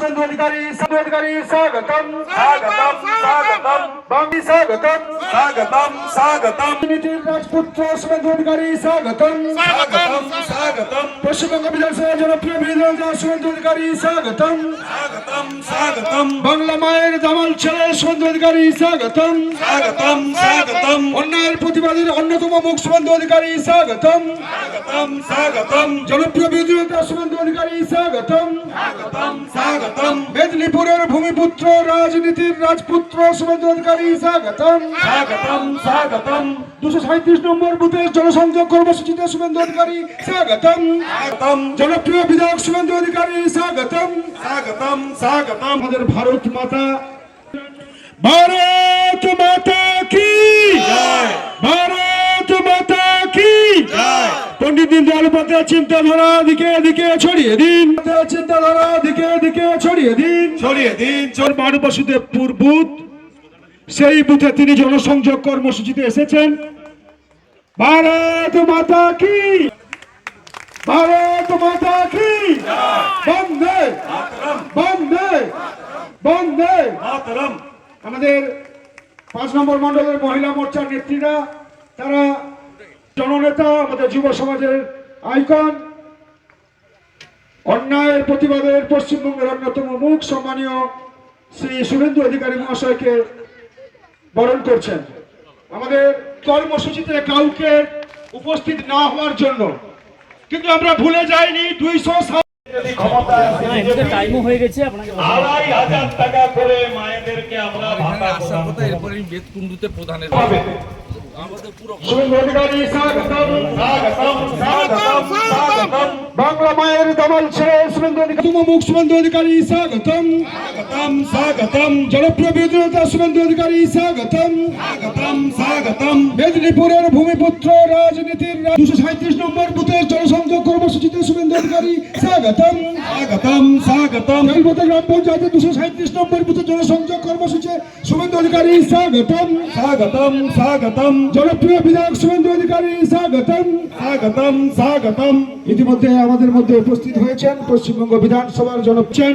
শুভেন্দু অধিকারী শুভেন্দু অধিকারী স্বাগতম স্বাগতম স্বাগতম বাঙ্গি স্বাগতম স্বাগতম স্বাগতম নীতির রাজপুত্র শুভেন্দু অধিকারী স্বাগতম স্বাগতম স্বাগতম পশ্চিমবঙ্গ বিধানসভা জনপ্রিয় বিরোধী শুভেন্দু অধিকারী স্বাগতম স্বাগতম স্বাগতম বাংলা মায়ের দামাল ছেলে শুভেন্দু অধিকারী স্বাগতম স্বাগতম স্বাগতম অন্যায়ের প্রতিবাদীর অন্যতম মুখ শুভেন্দু অধিকারী স্বাগতম। স্বাগতম জনপ্রিয় নেতা শুভেন্দু অধিকারী স্বাগতম। স্বাগতম স্বাগতম। মেদিনীপুরের ভূমিপুত্র রাজনীতির রাজপুত্র শুভেন্দু অধিকারী স্বাগতম। স্বাগতম স্বাগতম। দুশো সাঁত্রিশ নম্বর বুথে জনসংযোগ কর্মসূচিতে শুভেন্দু অধিকারী স্বাগতম। স্বাগতম। জনপ্রিয় বিধায়ক শুভেন্দু অধিকারী স্বাগতম। স্বাগতম স্বাগতম। আমাদের ভারত মাতা। ভারত! পণ্ডিত দীনদয়াল উপাধ্যায়ের চিন্তাধারা দিকে দিকে ছড়িয়ে দিন। চিন্তাধারা দিকে দিকে ছড়িয়ে দিন। ছড়িয়ে দিন চোর বারুবাসুদেবপুর বুথ সেই বুথে তিনি জনসংযোগ কর্মসূচিতে এসেছেন। ভারত মাতা কি? ভারত মাতা কি? বন্দে। বন্দে। বন্দে। আমাদের পাঁচ নম্বর মন্ডলের মহিলা মোর্চার নেত্রীরা তারা জননেতা আমাদের যুব সমাজের আইকন অন্যায়ের প্রতিবাদের পশ্চিমবঙ্গের অন্যতম মুখ সম্মানীয় শ্রী শুভেন্দু অধিকারী মহাশয়কে বরণ করছেন। আমাদের কর্মসূচিতে কাউকে উপস্থিত না হওয়ার জন্য কিন্তু আমরা ভুলে যাইনি দুইশো যদি ক্ষমতা আসে না এমনিতে টাইমও হয়ে গেছে আড়াই হাজার টাকা করে মায়েদেরকে আমরা ভাতা আসার কথা এরপরে বেদকুণ্ডুতে প্রধানের স্বাগতম স্বাগতম স্বাগতম স্বাগতম বাংলা মায়ের দমল ছেড়ে শুভেন্দু অধিকারী। তুম অধিকারী স্বাগতম। স্বাগতম স্বাগতম। জনপ্রিয় নেতা শুভেন্দু অধিকারী স্বাগতম। স্বাগতম স্বাগতম। মেদিনীপুরের ভূমিপুত্র রাজনীতির দুশো সাঁত্রিশ নম্বর বুথের জনসংযোগ কর্মসূচিতে শুভেন্দু অধিকারী স্বাগতম। স্বাগতম স্বাগতম। জলপথে গ্রাম পঞ্চায়েতের দুশো সাঁত্রিশ নম্বর বুথে জনসংযোগ কর্মসূচি শুভেন্দু অধিকারী স্বাগতম। স্বাগতম স্বাগতম। জনপ্রিয় বিধায়ক শুভেন্দু অধিকারী স্বাগতম। স্বাগতম স্বাগতম। ইতিমধ্যে আমাদের মধ্যে উপস্থিত হয়েছেন পশ্চিমবঙ্গ বিধানসভার জনপ্রিয়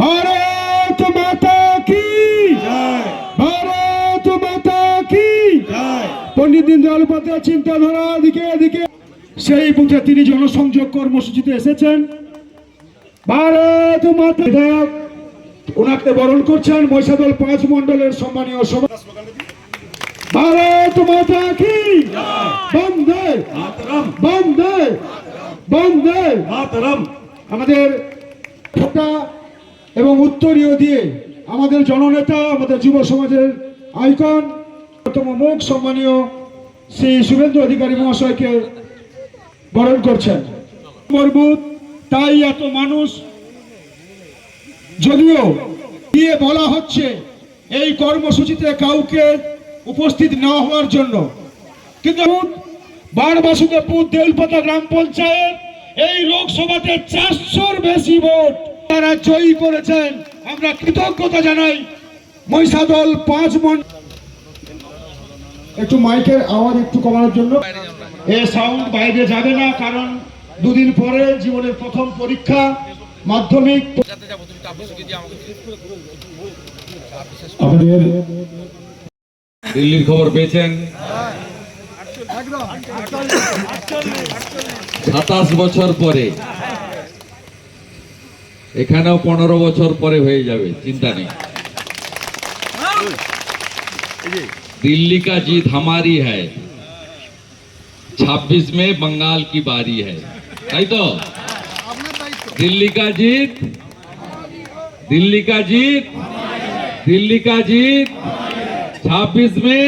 ভারত! মাতা কি? ভারত মাতা কি? জয়। দীনদয়াল উপাধ্যায়ের চিন্তাধারা দিকে দিকে সেই বুথে তিনি জনসংযোগ কর্মসূচিতে এসেছেন। ভারত মাতা ওনাকে বরণ করছেন মহিষাদল পাঁচ মন্ডলের সম্মানীয় সভা ভারত মাতা কি? বন্দে। বন্দে। বন্দে। মাতরম। আমাদের এবং উত্তরীয় দিয়ে আমাদের জননেতা, আমাদের যুব সমাজের আইকন, অন্যতম মুখ সম্মানীয় শ্রী শুভেন্দু অধিকারী মহাশয়কে বরণ করছেন। মরবুত, তাই এত মানুষ। যদিও দিয়ে বলা হচ্ছে এই কর্মসূচিতে কাউকে উপস্থিত না হওয়ার জন্য। কিন্তু বারবাসুদেবপুর দেউলপাতা গ্রাম পঞ্চায়েত এই লোকসভাতে চারশোর বেশি ভোট তারা জয়ী করেছেন। আমরা কৃতজ্ঞতা জানাই। মহিষাদল পাঁচ মন একটু মাইকের আওয়াজ একটু কমানোর জন্য। এ সাউন্ড বাইরে যাবে না কারণ দুদিন পরে জীবনের প্রথম পরীক্ষা মাধ্যমিক। আমাদের দিল্লির খবর পেয়েছেন। সাতাশ বছর পরে এখানেও পনেরো বছর পরে হয়ে যাবে, চিন্তা নেই। দিল্লি কা জিত হামারি হ্যায়। ছাব্বিশ মে বঙ্গাল কি বারি হ্যায়। তো? দিল্লি কা জিত দিল্লি কা জিত দিল্লি কা জিত ছাব্বিশ মে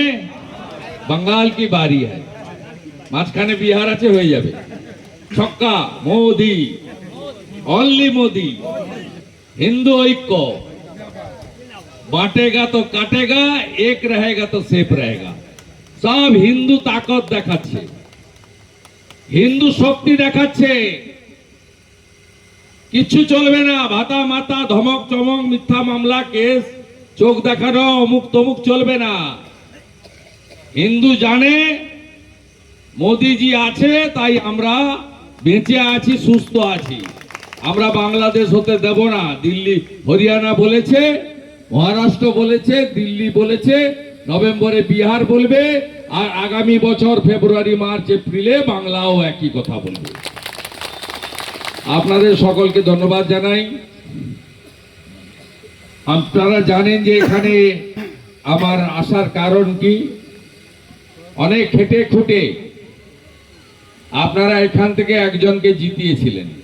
বঙ্গাল কি বারি হ্যায়। মাঝখানে বিহার আছে, হয়ে যাবে। ছক্কা, মোদি। অনলি মোদি হিন্দু ঐক্য बांटेगा तो काटेगा एक रहेगा तो सेफ रहेगा সব হিন্দু তাকত দেখাচ্ছে হিন্দু শক্তি দেখাচ্ছে কিছু চলবে না ভাতা মাতা ধমক চমক মিথ্যা মামলা কেস চোখ দেখানো অমুক তমুক চলবে না হিন্দু জানে মোদিজি আছে তাই আমরা বেঁচে আছি সুস্থ আছি আমরা বাংলাদেশ হতে দেব না। দিল্লি, হরিয়ানা বলেছে, মহারাষ্ট্র বলেছে, দিল্লি বলেছে, নভেম্বরে বিহার বলবে, আর আগামী বছর ফেব্রুয়ারি, মার্চ, এপ্রিলে বাংলাও একই কথা বলবে। আপনাদের সকলকে ধন্যবাদ জানাই। আপনারা জানেন যে এখানে আমার আসার কারণ কি? অনেক খেটে খুঁটে আপনারা এখান থেকে একজনকে জিতিয়েছিলেন।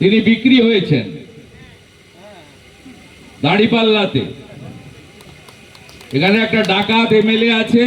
তিনি বিক্রি হয়েছেন। দাড়িপাল্লাতে। এখানে একটা ডাকাত এমএলএ আছে।